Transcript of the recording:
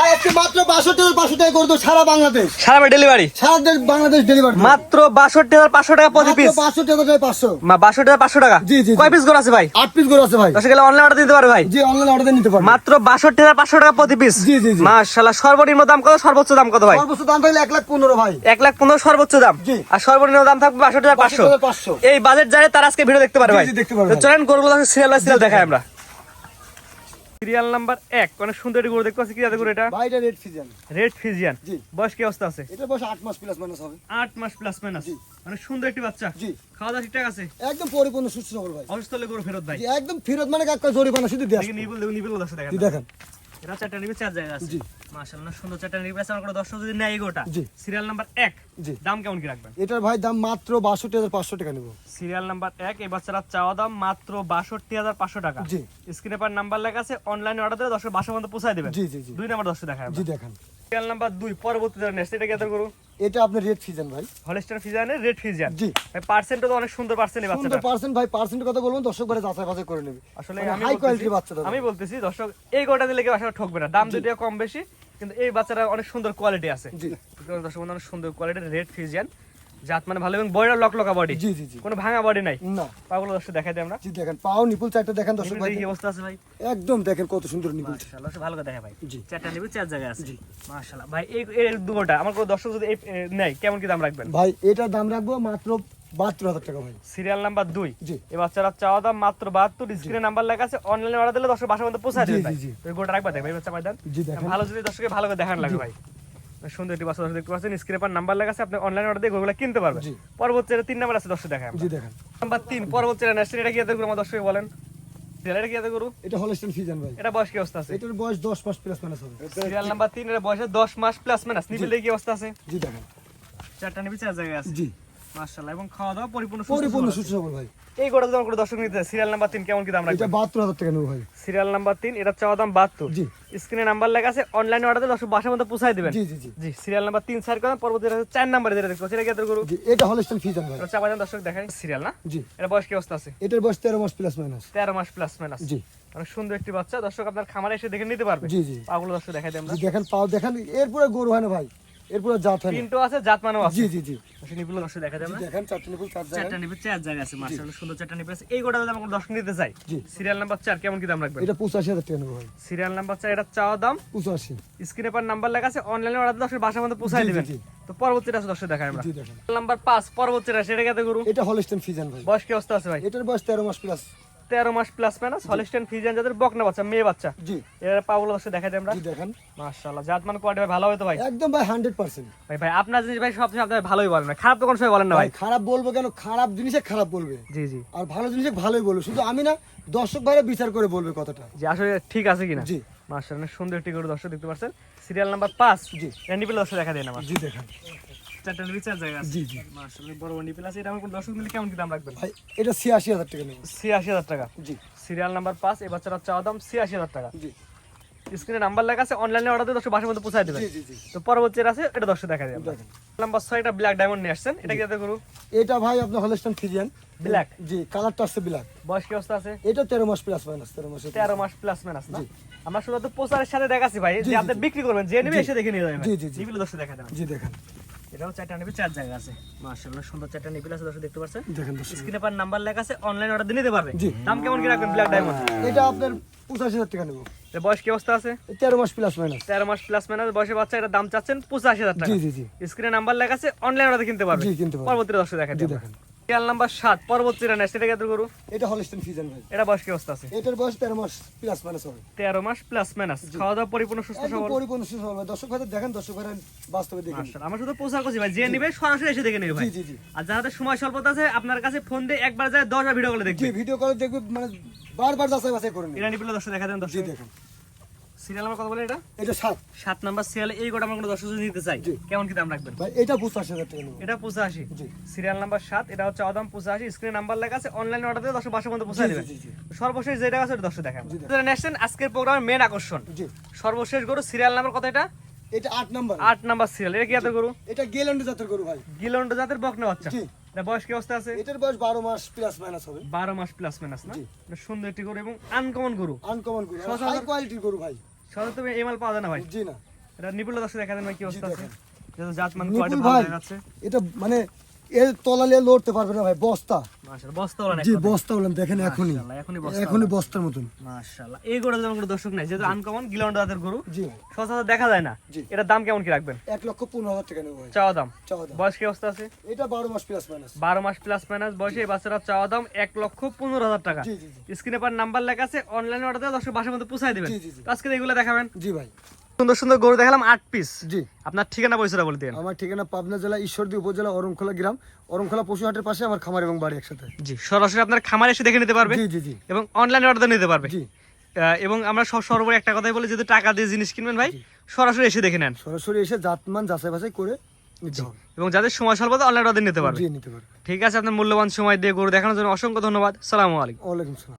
আজকে মাত্র বাষট্টি হাজার পাঁচশো টাকা করে সারা বাংলাদেশ। সারা ডেলিভারি সারা বাংলাদেশ ডেলিভারি মাত্র বাষট্টি হাজার পাঁচশো টাকা প্রতি পিস বাষট্টি হাজার পাঁচশো। বাষট্টি হাজার পাঁচশো টাকা? জি, জি, জি। কয় পিস করে আছে ভাই? আট পিস করে আছে ভাই। দশ গেলে অনলাইন অর্ডার দিতে পারে ভাই? জি অনলাইন অর্ডার নিতে পারবেন মাত্র বাষট্টি হাজার পাঁচশো টাকা প্রতি পিস জি, জি, জি। মাশাল্লাহ সর্বনিম্ন দাম কত? সর্বোচ্চ দাম কত ভাই? সর্বোচ্চ দাম থাকলে এক লাখ পনেরো ভাই। এক লাখ পনেরো সর্বোচ্চ দাম। আর সর্বনিম্ন দাম থাকবে বাষট্টি হাজার পাঁচশো। 62,500 এই বাজেট যায় তার আজকে ভিডিও দেখতে পারে ভাই। দেখতে পারবে। চলেন গরুগুলো সিরিয়াল সিরিয়াল দেখাই আমরা। সিরিয়াল নাম্বার এক। অনেক সুন্দর একটি গরু দেখতে পাচ্ছি। কি জাতের গরু এটা? ভাই এটা রেড ফিজিয়ান রেড ফিজিয়ান জি। বয়স কি অবস্থা আছে? এটা বয়স 8 মাস প্লাস মাইনাস হবে। 8 মাস প্লাস মাইনাস অনেক মানে সুন্দর একটি বাচ্চা। জি। খাওয়া দাওয়া ঠিকঠাক আছে? একদম পরিপূর্ণ সুস্থ সবল ভাই। অসুস্থ হলে গরু ফেরত ভাই জি, একদম ফেরত মানে কাকা জরিমানা শুধু দেখ নিবল দেখুন নিবল দেখেন দেখেন। এটা চারটা নিবে চার জায়গা আছে। জি। মাশাআল্লাহ সুন্দর চারটা বেচা আমার কোনো দর্শক যদি নেয় গোটা জি। সিরিয়াল নাম্বার 1 জি। দাম কেমন কি রাখবেন? এটার ভাই দাম মাত্র বাষট্টি হাজার পাঁচশো টাকা নেব। সিরিয়াল নাম্বার এক এই বাচ্চারা চাওয়া দাম মাত্র বাষট্টি হাজার পাঁচশো টাকা। জি। স্ক্রিনে পার নাম্বার লেখা আছে অনলাইনে অর্ডার দিলে দর্শক বাসা পর্যন্ত পৌঁছায় দেবেন জি জি জি। দুই নাম্বার দর্শক দেখায় জি দেখান। সিরিয়াল নাম্বার দুই পরবর্তী যারা নেক্সট এটা কি এত করু এটা আপনার রেড ফিজান ভাই। হলিস্টার ফিজানের রেড ফিজান জি। তো অনেক সুন্দর সুন্দর পার্সেন্ট ভাই পার্সেন্টের কথা বলবেন দর্শক করে যাচাই বাছাই করে নেবে। আসলে মানে আমি হাই কোয়ালিটির বাচ্চা আমি বলতেছি দর্শক এই গোটা দিলে কেউ আসলে ঠকবে না। দাম যদিও কম বেশি কিন্তু এই বাচ্চাটা অনেক সুন্দর কোয়ালিটি আছে। জি। দর্শক অনেক সুন্দর কোয়ালিটি রেড ফিজিয়ান জাত মানে ভালো এবং বয়রা লক লকা বডি। জি জি জি। কোনো ভাঙা বডি নাই। না। পাগুলো দর্শক দেখাই দিই আমরা। জি দেখেন পাও নিপুল চারটা দেখেন দর্শক ভাই কি অবস্থা আছে ভাই? একদম দেখেন কত সুন্দর নিপুল। মাশাআল্লাহ ভালো করে দেখা ভাই। জি। চারটা নিবি চার জায়গায় আছে। জি। মাশাআল্লাহ। ভাই এই এই দুটোটা আমার কোনো দর্শক যদি নেয় কেমন কি দাম রাখবেন? ভাই এটার দাম রাখব মাত্র বাহাত্তর হাজার টাকা ভাই। সিরিয়াল নাম্বার দুই। এই বাচ্চারা চাওয়া দাম মাত্র বাহাত্তর স্ক্রিনে নাম্বার লেখা আছে অনলাইনে অর্ডার দিলে দর্শক বাসা পৌঁছায় জি, দেবে ভাই। গোটা রাখবা দেখ ভাই বাচ্চা জি ভালো যদি দর্শকে ভালো করে দেখান লাগে ভাই। সুন্দর একটি বাচ্চা দেখতে পাচ্ছেন? স্ক্রিনে পার নাম্বার লেখা আছে আপনি অনলাইন অর্ডার দিয়ে গোগুলা কিনতে পারবেন। পরবর্তী তিন নাম্বার আছে দর্শক দেখায় জি দেখেন। নাম্বার তিন পরবর্তী নেক্সট এটা কি এত করু আমার দর্শক বলেন। এটা কি এত করু এটা হলস্টেন ফিজান ভাই। এটা বয়স কি অবস্থা আছে? এটার বয়স দশ মাস প্লাস মাইনাস হবে। সিরিয়াল নাম্বার তিন এর বয়সে দশ মাস প্লাস মাইনাস নিবিলে কি অবস্থা আছে? জি দেখেন। চারটা চার জায়গায় আছে। জি। মাশাআল্লাহ এবং খাওয়া দাওয়া পরিপূর্ণ পরিপূর্ণ সুস্থ সবল ভাই। এই গোটা যদি আমার দর্শক নিতে সিরিয়াল নাম্বার তিন কেমন কি দাম রাখবেন? বাহাত্তর হাজার টাকা নেব ভাই। সিরিয়াল নাম্বার তিন এটা চাওয়া দাম বাহাত্তর। জি। স্ক্রিনে নাম্বার লেখা আছে অনলাইনে অর্ডার দিলে দর্শক বাসার মধ্যে পৌঁছায় দিবেন। জি জি জি। জি সিরিয়াল নাম্বার তিন সাইড করেন পরবর্তী এটা হচ্ছে চার নাম্বারে যেটা দেখতে পাচ্ছি। এটা কি এত করু জি এটা হলস্টেন ফিজান ভাই। চাপা দর্শক দেখাই। সিরিয়াল না? জি। এটা বয়স কি অবস্থা আছে? এটার বয়স তেরো মাস প্লাস মাইনাস তেরো মাস প্লাস মাইনাস জি। অনেক সুন্দর একটি বাচ্চা। দর্শক আপনার খামারে এসে দেখে নিতে পারবে। জি জি। পাগুলো দর্শক দেখাই দেখেন পাও দেখেন এরপরে গরু হয় না ভাই। জাত হয় তিনটো আছে জাত মানও আছে। জি জি জি। নিপুল দর্শক দেখা যাবে দেখেন চারটে নিপুল চার চারটা জায়গায় নিবে চার জায়গা আছে মাশাআল্লাহ সুন্দর চারটা নিবে আছে। এই গোটা যদি আমরা দর্শক নিতে চাই। সিরিয়াল নাম্বার চার কেমন কি দাম রাখবেন? এটা পঁচাশি হাজার টাকা নেব ভাই। সিরিয়াল নাম্বার চার এটা চাওয়া দাম? পঁচাশি। স্ক্রিনে পার নাম্বার লেখা আছে অনলাইনে অর্ডার দর্শক বাসার মধ্যে পৌঁছায় দিবেন। তো পরবর্তীটা আছে দর্শক দেখাই আমরা। নাম্বার পাঁচ পরবর্তীটা সেটা কেতে করু এটা হলস্টেন ফিজান ভাই। বয়স কি অবস্থা আছে ভাই? এটার বয়স তেরো মাস প্লাস তেরো মাস প্লাস মাইনাস হলিস্টেন ফিজিয়ান যাদের বকনা বাচ্চা মেয়ে বাচ্চা। জি। এর পাগুলো দর্শক দেখাই দিই আমরা। জি দেখেন। মাশাআল্লাহ জাত মান কোয়ালিটি ভাই ভালো হয়তো ভাই? একদম ভাই হান্ড্রেড পার্সেন্ট ভাই ভাই আপনার জিনিস ভাই সব সময় আপনার ভালোই বলেন না। খারাপ তো কোনো সময় বলেন না ভাই খারাপ বলব কেন? খারাপ জিনিসে খারাপ বলবে। জি জি। আর ভালো জিনিসে ভালোই বলবে। শুধু আমি না দর্শক ভাইরা বিচার করে বলবে কথাটা। জি আসলে ঠিক আছে কিনা? জি। মাশাআল্লাহ সুন্দর একটি করে দর্শক দেখতে পাচ্ছেন। সিরিয়াল নাম্বার পাঁচ। জি। রেন্ডিপেল দর্শক দেখা দেন আমার জি দেখেন। চারটা রিচার্জ জায়গা জি জি। মাশাআল্লাহ বড় রেন্ডিপেল আছে। এটা আমার কোন দর্শক মিলে কেমন কি দাম রাখবেন? ভাই এটা ছিয়াশি হাজার টাকা নেব। ছিয়াশি টাকা। জি। সিরিয়াল নাম্বার পাঁচ এই বাচ্চাটার চাওয়া দাম ছিয়াশি হাজার টাকা। জি। স্ক্রিনে নাম্বার লেখা আছে অনলাইনে অর্ডার দিয়ে দর্শক বাসার মধ্যে পৌঁছায় দেবেন। জি জি জি। তো পরবর্তী আছে এটা দর্শক দেখা যাবে নাম্বার ছয় এটা ব্ল্যাক ডায়মন্ড নিয়ে আসছেন। এটা কি যাতে এটা ভাই আপনার হলস্টেন ফিজিয়ান ব্ল্যাক জি কালারটা ব্ল্যাক বয়স কি অবস্থা আছে? এটা তেরো মাস প্লাস মাইনাস তেরো মাসে তেরো মাস প্লাস মাইনাস না? আমরা শুধু তো প্রচারের সাথে দেখাচ্ছি ভাই। যে আপনি বিক্রি করবেন যে নেবে। এসে দেখে নিয়ে যাবেন জি, জি, জি। নিবিল দেখা দেবেন। জি দেখেন। এটাও চারটা চার জায়গা আছে। মাশাআল্লাহ সুন্দর চারটা আছে দর্শক দেখতে পাচ্ছেন? দেখেন দর্শক। স্ক্রিনে পার নাম্বার লেখা আছে অনলাইন অর্ডার দিয়ে নিতে পারবে। দাম কেমন কি রাখবেন ব্ল্যাক ডায়মন্ড এটা আপনার পঁচাশি হাজার টাকা নেব। এর বয়স কি অবস্থা আছে? তেরো মাস প্লাস মাইনাস তেরো মাস প্লাস মাইনাস বয়সের বাচ্চা এটা দাম চাচ্ছেন পঁচাশি হাজার টাকা। জি জি জি। স্ক্রিনে নাম্বার লেখা আছে অনলাইন অর্ডার কিনতে পারবে। জি কিনতে পারবে। পরবর্তী দর্শক দেখা দেখেন। খেয়াল নাম্বার সাত পরবর্তী রান সেটা কত করু এটা হলস্টেন ভাই। এটা বয়স কি অবস্থা আছে? এটার বয়স তেরো মাস প্লাস মাইনাস হবে। তেরো মাস প্লাস মাইনাস খাওয়া দাওয়া পরিপূর্ণ সুস্থ সবল। পরিপূর্ণ সুস্থ হবে দর্শক ভাই দেখেন দর্শক ভাই বাস্তবে দেখেন। আমরা শুধু প্রচার করছি ভাই। যে নিবে সরাসরি এসে দেখে নেবে ভাই। জি জি জি। আর যাদের সময় স্বল্পতা আছে আপনার কাছে ফোন দিয়ে একবার যায় দশ বার ভিডিও করে জি দেখবে ভিডিও করে দেখবে মানে বারবার যাচাই বাছাই করে নিন এটা নিপিলে দর্শক দেখা দেন জি দর্শক। দেখেন। সিরিয়াল নাম্বার কত বলে এটা? এটা সাত। সাত নাম্বার সিরিয়ালে এই গোটা আমরা কোনো দর্শক যদি নিতে চাই। কেমন কি দাম রাখবেন? ভাই এটা পঁচাশি হাজার টাকা এটা পঁচাশি। জি। সিরিয়াল নাম্বার সাত এটা হচ্ছে আদাম পঁচাশি। স্ক্রিন নাম্বার লেখা আছে অনলাইনে অর্ডার দিয়ে দর্শক পৌঁছে দেবেন। সর্বশেষ যেটা আছে ওটা দর্শক দেখাবো। আজকের প্রোগ্রামের মেন আকর্ষণ। জি। সর্বশেষ গরু সিরিয়াল নাম্বার কত এটা? এটা আট নাম্বার। আট নাম্বার সিরিয়াল। এটা কি এত গরু? এটা গেলেন্ড জাতের গরু ভাই। গিলন্ড জাতের বকনা বাচ্চা। জি। এটা বয়স কি অবস্থা আছে? এটার বয়স বারো মাস প্লাস মাইনাস হবে। বারো মাস প্লাস মাইনাস না? এটা সুন্দর একটি গরু এবং আনকমন গরু। আনকমন গরু। হাই কোয়ালিটির গরু ভাই। সাধারণত এই মাল পাওয়া যায় না ভাই? জি না। এটা নিপুল দর্শক দেখা দেন ভাই কি অবস্থা আছে। জাত মান কোয়ালিটি ভালো আছে? এটা মানে এর তলালিয়ে লড়তে পারবে না ভাই বস্তা। বস্তা জি বস্তা বললাম দেখেন এখনই। এখনই বস্তার মতন। মাশাআল্লাহ এই গরুর যেমন কোনো দর্শক নাই যেহেতু আনকমন গিলাউন্ড গরু জি। সচরাচর দেখা যায় না। এটার দাম কেমন কি রাখবেন? এক লক্ষ পনেরো হাজার টাকা নেব চাওয়া দাম? চাওয়া দাম। বয়স কি অবস্থা আছে? এটা বারো মাস প্লাস মাইনাস বারো মাস প্লাস মাইনাস বয়সে এই বাচ্চারা চাওয়া দাম এক লক্ষ পনেরো হাজার টাকা। স্ক্রিনে পার নাম্বার লেখা আছে অনলাইনে অর্ডার দিয়ে দর্শক বাসার মধ্যে পৌঁছায় দিবেন। আজকে এগুলো দেখাবেন। জি ভাই। সুন্দর সুন্দর গরু দেখালাম আট পিস জি। আপনার ঠিকানা পয়সাটা বলতে দেন। আমার ঠিকানা পাবনা জেলা ঈশ্বরদী উপজেলা অরমখোলা গ্রাম। অরমখোলা পশুহাটের পাশে আমার খামার এবং বাড়ি একসাথে। জি সরাসরি আপনার খামারে এসে দেখে নিতে পারবে জি জি জি। এবং অনলাইনে অর্ডার নিতে পারবে। জি। এবং আমরা সব সর্বোপরি একটা কথাই বলি যেহেতু টাকা দিয়ে জিনিস কিনবেন ভাই সরাসরি এসে দেখে নেন। সরাসরি এসে জাতমান যাচাই বাছাই করে এবং যাদের সময় স্বল্প অনলাইন অর্ডার নিতে পারবে। নিতে পারবে। ঠিক আছে আপনার মূল্যবান সময় দিয়ে গরু দেখানোর জন্য অসংখ্য ধন্যবাদ। সালামু আলাইকুম। ওয়ালাইকুম সালাম।